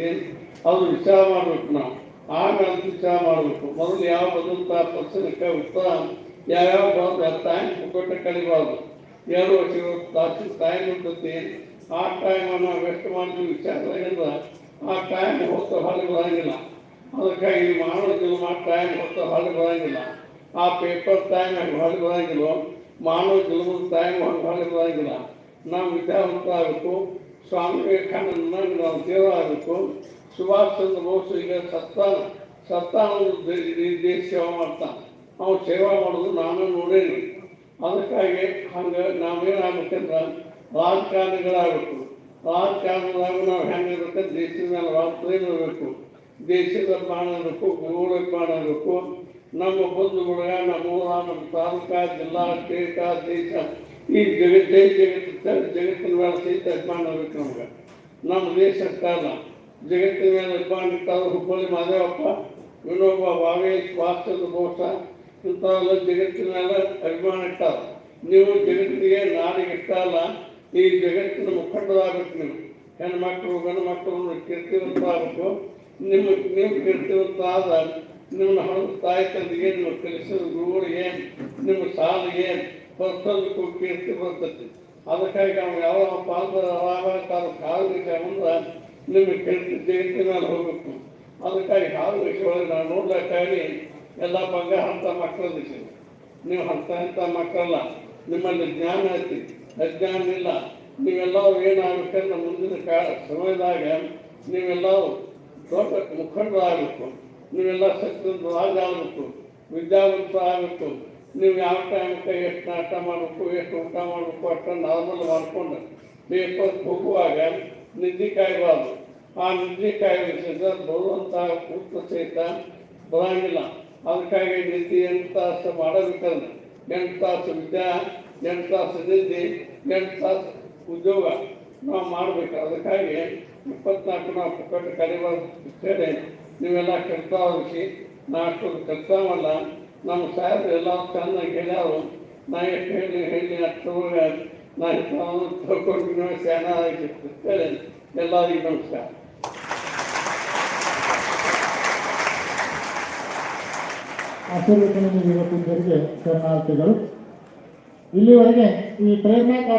ಬರ್ತೈತಿ ಅದು ವಿಚಾರ ಮಾಡಬೇಕು ನಾವು. ಆಮೇಲೆ ವಿಚಾರ ಮಾಡಬೇಕು. ಮೊದಲು ಯಾವ ಬದುಕ್ತಾ ಪರ್ಸನಕ್ಕೆ ಉತ್ತರ, ಯಾವ್ಯಾವ ಬರೋದು ಟೈಮ್ ಕೊಟ್ಟ ಕಳಿಬಾರ್ದು ಎರಡು ವರ್ಷ ತಾಸು ಟೈಮ್ ಇರ್ತೈತಿ ಆ ಟೈಮನ್ನು ವೆಸ್ಟ್ ಮಾಡಿದ ವಿಚಾರದಾಗಿಂದ ಆ ಟೈಮ್ ಹೊತ್ತು ಹೊರಗೆ ಬರೋಂಗಿಲ್ಲ. ಅದಕ್ಕಾಗಿ ಮಾನವ ಆ ಟೈಮ್ ಹೊತ್ತು ಹೊರಗೆ ಬರೋಂಗಿಲ್ಲ. ಆ ಪೇಪರ್ ಟೈಮ್ ಹೊರಗೆ ಬರೋಂಗಿಲ್ಲ. ಮಾನವ ಜನ್ಮದ ಟೈಮ್ ಹೊರಗೆ ನಮ್ಮ ವಿಚಾರ ವಿದ್ಯಾವಂತ ಆಗಬೇಕು. ಸ್ವಾಮಿ ವಿವೇಕಾನಂದ ನಾವು ದೇವ ಆಗಬೇಕು ಸುಭಾಷ್ ಚಂದ್ರ ಬೋಸ್ ಈಗ ಸತ್ತಾನ ಸತ್ತಾನ ದೇಶ ಸೇವಾ ಮಾಡ್ತಾನೆ. ಅವ್ನು ಸೇವಾ ಮಾಡೋದು ನಾನು ನೋಡೇನಿ. ಅದಕ್ಕಾಗಿ ಹಂಗೆ ನಾವೇನಾಗ್ಬೇಕಂದ್ರೆ ರಾಜಕಾರಣಿಗಳಾಗಬೇಕು. ರಾಜಕಾರಣದಾಗ ನಾವು ಹೆಂಗಿರ್ಬೇಕು ದೇಶದ ಮೇಲೆ ಪ್ರೇಮ ಇರಬೇಕು. ದೇಶದ ಪ್ರಾಣ ಇರಬೇಕು, ಗುರುಗಳ ಪ್ರಾಣ ಇರಬೇಕು. ನಮ್ಮ ಬಂಧುಗಳ ನಮ್ಮ ಊರ ನಮ್ಮ ತಾಲೂಕ ಜಿಲ್ಲಾ ಸ್ಟೇಟ ದೇಶ ಈ ಜಗತ್ತೇ ಜಗತ್ತು ಜಗತ್ತಿನ ಮೇಲೆ ಸಹಿತ ಅಭಿಮಾನ ಇರಬೇಕು ನಮ್ಗೆ. ನಮ್ಮ ದೇಶ ಕಾಲ, ಜಗತ್ತಿನ ಮೇಲೆ ಅಭಿಮಾನ ಇರ್ತಾವೆ ಹುಬ್ಬಳ್ಳಿ ಮಾದೇವಪ್ಪ ವಿನೋಬ ಬಾವಿ ವಾಸ್ತದ ಬೋಸ, ಇಂಥವೆಲ್ಲ ಜಗತ್ತಿನ ಮೇಲೆ ಅಭಿಮಾನ ಇಟ್ಟಾರೆ. ನೀವು ಜಗತ್ತಿಗೆ ನಾಡಿಗೆ ಇಷ್ಟ ಅಲ್ಲ, ಈ ಜಗತ್ತಿನ ಮುಖಂಡರಾಗಬೇಕು ನೀವು. ಹೆಣ್ಮಕ್ಳು ಗಂಡು ಮಕ್ಕಳು ಕೀರ್ತಿವಂತ ಆಗಬೇಕು. ನಿಮ್ಮ, ನೀವು ಕೀರ್ತಿವಂತ ಆದ ನಿಮ್ಮ ತಾಯಿ ತಂದೆಗೆ ನಿಮ್ಮ ಕಲಿಸಿದ ಗುರುಗಳಿಗೆ ನಿಮ್ಮ ಸಾಲಿಗೆ ಪ್ರತಿಯೊಂದಕ್ಕೂ ಕೀರ್ತಿ ಬರ್ತೈತಿ ಅದಕ್ಕಾಗಿ ನಾವು ಯಾವ ಪಾಲ್ದಾರ ಕಾಲುವಿಕ ಅಂದ್ರೆ ನಿಮಗೆ ಕೀರ್ತಿ ಅಂತ ನಾನು ಹೋಗ್ಬೇಕು. ಅದಕ್ಕಾಗಿ ಹಾಲು ಒಳಗೆ ನಾವು ನೋಡ್ಬೇಕಾಗಿ ಎಲ್ಲ ಬಂಗ ಅಂತ ಮಕ್ಕಳಿದ್ದೀವಿ ನೀವು ಅಂತ ಹಂತ ಮಕ್ಕಳಲ್ಲ, ನಿಮ್ಮಲ್ಲಿ ಜ್ಞಾನ ಐತಿ ಅಜ್ಞಾನ ಇಲ್ಲ. ನೀವೆಲ್ಲವೂ ಏನಾಗಬೇಕಂದ್ರೆ ಮುಂದಿನ ಕಾಲ ಸಮಯದಾಗ ನೀವೆಲ್ಲವೂ ದೊಡ್ಡ ಮುಖಂಡರಾಗಬೇಕು. ನೀವೆಲ್ಲ ಸತ್ಯದ ರಾಜ ಆಗಬೇಕು ವಿದ್ಯಾವಂತ ಆಗಬೇಕು ನೀವು ಯಾವ ಟೈಮಕ್ಕೆ ಎಷ್ಟು ನಾಟ ಮಾಡಬೇಕು, ಎಷ್ಟು ಊಟ ಮಾಡಬೇಕು ಅಷ್ಟು ನಾರ್ಮಲ್ ಮಾಡಿಕೊಂಡು ನೀವು ಹೋಗುವಾಗ ನಿದ್ದೆ ಕಾಯಬಾರ್ದು ಆ ನಿದ್ದೆ ಕಾಯಿಸಿದ ಬರುವಂಥ ಕೂತ ಸಹಿತ ಬರೋಂಗಿಲ್ಲ. ಅದಕ್ಕಾಗಿ ನಿದ್ದೆ ಎಂಟು ತಾಸು ಮಾಡಬೇಕಂದ್ರೆ ಎಂಟು ತಾಸು ವಿದ್ಯಾ, ಎಂಟು ತಾಸು ನಿದ್ದೆ, ಎಂಟು ತಾಸು ಉದ್ಯೋಗ ನಾವು ಮಾಡಬೇಕು. ಅದಕ್ಕಾಗಿ ಇಪ್ಪತ್ನಾಲ್ಕು ನಾವು ಪುಕ್ಕಟ್ಟು ಕಲಿಬಾರ್ದು. ಹೇಳಿ ನೀವೆಲ್ಲ ಕೆಲಸ ಹೋಗಿ ನಾ ಕೆಲಸ ಕೆಲಸವಲ್ಲ ನಮ್ಮ ಸಾಹೇಬ್ರು ಎಲ್ಲ ಚೆನ್ನಾಗಿ ಹೇಳ್ಯಾರು ನಾ ಎಷ್ಟು ಹೇಳಿ ಹೇಳಿ, ಅಷ್ಟು ನಾ ತಗೊಂಡು ಶಾನ ಹೇಳಿ. ಎಲ್ಲರಿಗೂ ನಮಸ್ಕಾರ. ಆಶೀರ್ವಚನ ನೀಡಿರುವ ಶರಣಾರ್ಥಿಗಳು. ಇಲ್ಲಿವರೆಗೆ ಈ ಪ್ರೇರಣಾ